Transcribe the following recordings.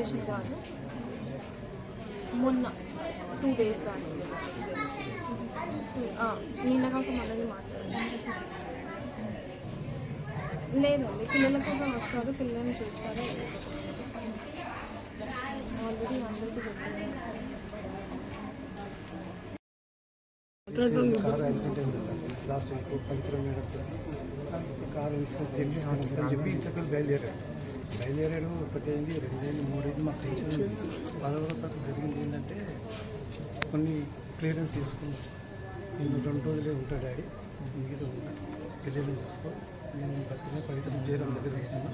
Conversation కాదు మొన్న two days back నిన్న కాక మొన్నది మాట్లాడాను. లేదండి పిల్లల కోసం వస్తారు పిల్లల్ని చూస్తారు. ఆల్రెడీ అందరికీ చెప్పాను కారు యాక్సిడెంట్ అయింది సార్. లాస్ట్ వీక్ పవిత్ర మేడంతో. కారు ఇన్సూరెన్స్ వస్తాను చెప్పి ఇంటికి వెళ్ళి బయలుదేరాడు బయలుదేరాడు ఒకటేంది రెండేంది మూడేంది మాకు టెన్షన్ ఉంది. పదవ తరగతి జరిగింది ఏంటంటే కొన్ని క్లియరెన్స్ తీసుకున్నాం నేను రెండు రోజులే ఉంటాడు డాడీ. మిగతా ఉంటా పెళ్ళిళ్ళు చూసుకో. నేను బతికిన పవిత్రం చేయడం దగ్గర ఉంటున్నా.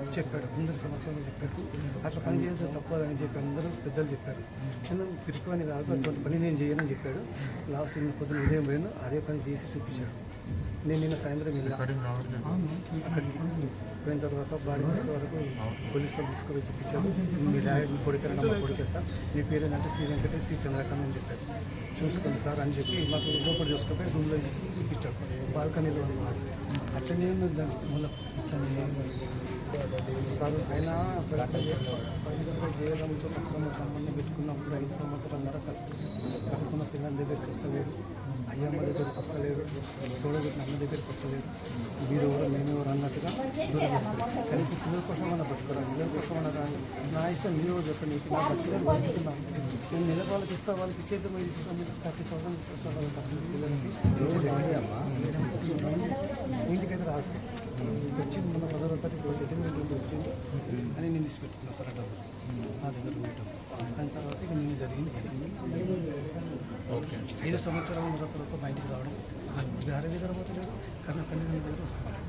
అని చెప్పాడు అందరి సమక్షంలో చెప్పాడు. అట్లా పని చేయడం తప్పదని చెప్పి అందరూ పెద్దలు చెప్పారు. నేను పిరుకుని కాదు అటువంటి పని నేను చేయనని చెప్పాడు. లాస్ట్ నిన్న పొద్దున ఉదయం పోయినా అదే పని చేసి చూపించాడు. నేను నిన్న సాయంత్రం వెళ్ళా. పోయిన తర్వాత బాడీ చూసే వరకు పోలీసు వాళ్ళు తీసుకొని చూపించారు. మీ డాడీ మీ కొడుకేనా మా కొడుకేస్తా మీ పేరు ఏంటంటే శ్రీ వెంకటేష్ శ్రీ చంద్రకాంత్ అని చెప్పారు. చూసుకోండి సార్ అని చెప్పి మాకు లోపల చూసుకొని రూమ్లో చూపించాడు బాల్కనీలో ఉన్నాడు అట్లనే ఉన్నది దాన్ని మూల అట్లనే సార్ ఆయన చేయడంతో అక్రమ సంబంధం పెట్టుకున్నప్పుడు ఐదు సంవత్సరాల సార్ కట్టుకున్న పిల్లల దగ్గరికి వస్తలేదు అయ్యమ్మ దగ్గరికి వస్తలేదు తోడబెట్టిన అమ్మ దగ్గరికి వస్తలేదు మీరు ఎవరు మేము ఎవరు అన్నట్టుగా దూరం కనీసం పిల్లల కోసం అన్న బతుకురా పిల్లల కోసం అన్న కానీ నా ఇష్టం మీరు చెప్పండి నా బతుకులను బతుకుతున్నాను నేను నెల వాళ్ళకి ఇస్తా వాళ్ళకి ఇచ్చేది మీరు ఇస్తాను థర్టీ థౌసండ్ ఇస్తాను వాళ్ళకి పిల్లలకి తీసి పెట్టుకున్నాను సార్ డబ్బులు. నా దగ్గర ఉండటం దాని తర్వాత ఇక నేను జరిగింది. ఓకే. ఐదు సంవత్సరాల తర్వాత మా ఇంటికి రావడం వేరే దగ్గర పోతలేదు కానీ నుంచి దగ్గర వస్తున్నాను